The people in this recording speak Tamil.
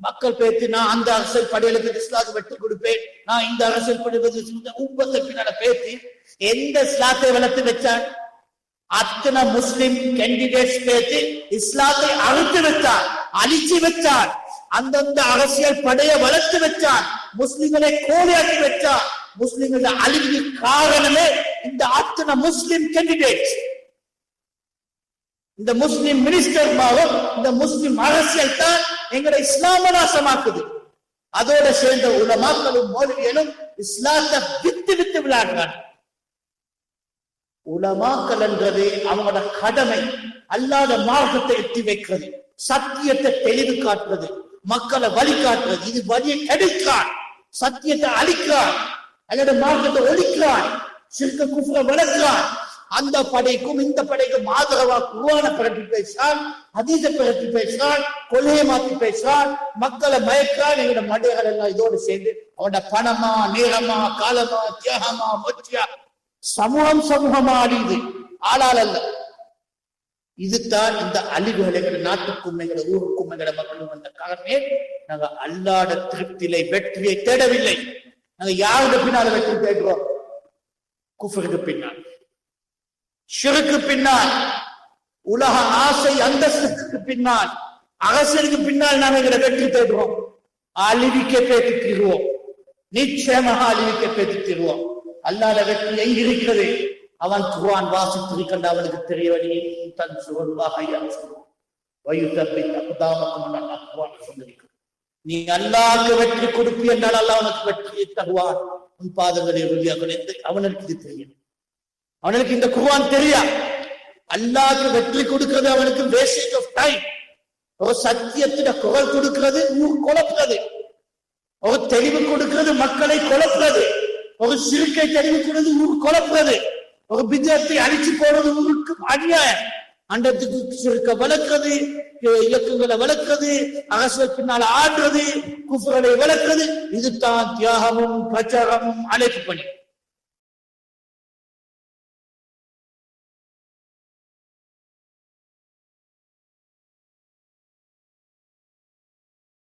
மக்கள் பேத்து நான் அந்த அரசியல் படையலுக்கு இஸ்லாத்து வெற்றி கொடுப்பேன். நான் இந்த அரசியல் படையலுக்கு உப்பத்தை பின்னால பேசி எந்த இஸ்லாத்தை வளர்த்து வச்சான்? அத்தனை முஸ்லிம் கேண்டிடேட்ஸ் பேத்து இஸ்லாத்தை அறுத்து வச்சான் அழிச்சு வச்சான். அந்தந்த அரசியல் படைய வளர்த்து வச்சான். முஸ்லிம்களை கோலியாக்கி வச்சான். முஸ்லிம்களை அழிவு காரணமே இந்த அத்தனை முஸ்லிம் கேண்டிடேட்ஸ் இந்த முஸ்லிம் மினிஸ்டர் மாவும் இந்த முஸ்லிம் அரசியல் தான் எங்களை இஸ்லாம நாசமாக்குது. அதோட சேர்ந்த உலமாக்களும் மௌலவியலும் இஸ்லாத்தை வித்து வித்து விளையாடுறாங்க. உலமாக்கல் என்றது அவங்களோட கடமை அல்லாத மார்க்கத்தை எட்டி வைக்கிறது சத்தியத்தை தெளிவு காட்டுறது மக்களை வழி காட்டுறது. இது வழியை கெடுக்கிறான் சத்தியத்தை அழிக்கிறான் அல்லது மார்க்கத்தை ஒழிக்கிறான் சிறுக்க குஃப்ர வளர்க்கிறான். அந்த படைக்கும் இந்த படைக்கும் ஆதரவா குருவான பிறப்பி பேசுறான் அதீத பிறப்பி பேசுறான் கொள்கையை மாத்தி பேசுறான் மக்களை மயக்கிறான் எங்களோட மடைகள் எல்லாம் இதோடு சேர்ந்து அவனோட பணமா நேரமா காலமா தியாகமா மொச்சியா சமூகம் சமூகமா அழியுது ஆளால் அல்ல இதுதான் இந்த அழிவுகள் எங்க நாட்டுக்கும் எங்க ஊருக்கும் எங்க மக்களும் வந்த காரணமே நாங்க அல்லாட திருப்தியிலே வெற்றியை தேடவில்லை. நாங்க யாருடைய பின்னால வெற்றி தேடுறோம்? குஃபருக்கு பின்னால். ஷிருக்கு பின்னால் உலக ஆசை அந்தஸ்துக்கு பின்னால் அரசனுக்கு பின்னால் நாங்க எங்களை வெற்றி தேடுவோம் அழிவிக்க பேத்து தீர்வோம் நிச்சயமாக அழிவிக்க பேத்து தீர்வோம் அல்லாத வெற்றி எங்க இருக்கிறது? அவன் குர்ஆன் வாசித்திருக்கின்ற அவனுக்கு தெரியவனே தன் சுகன்பாக சொல்லியிருக்கிறான். நீ அல்லாஹ்க்கு வெற்றி கொடுப்பி என்றால் அல்லா உனக்கு வெற்றியை தருவான். உன் பாதங்களை உறுதியாக அவனுக்கு இது தெரியும். அவனுக்கு இந்த குர்வான் தெரியா? அல்லாஹ்க்கு வெற்றி கொடுக்கிறது அவனுக்கு வேஸ்ட் ஆஃப் டைம் ஒரு சத்தியத்திட குரல் கொடுக்கிறது ஊர் குழப்புறது. ஒரு தெளிவு கொடுக்கிறது மக்களை குழப்புறது. ஒரு சிறுக்கை தெளிவு கொடுக்கிறது ஊர் குழப்புறது. ஒரு பிஜத்தை அழிச்சு போடுறது ஊருக்கு அநியாயம். அண்டத்துக்கு சுருக்க வளர்க்கிறது இலக்குகளை வளர்க்கிறது அரசு பின்னால் ஆடுறது குஃபுகளை வளர்க்கிறது. இதுதான் தியாகமும் பிரச்சாரமும் அழைப்பு பணி.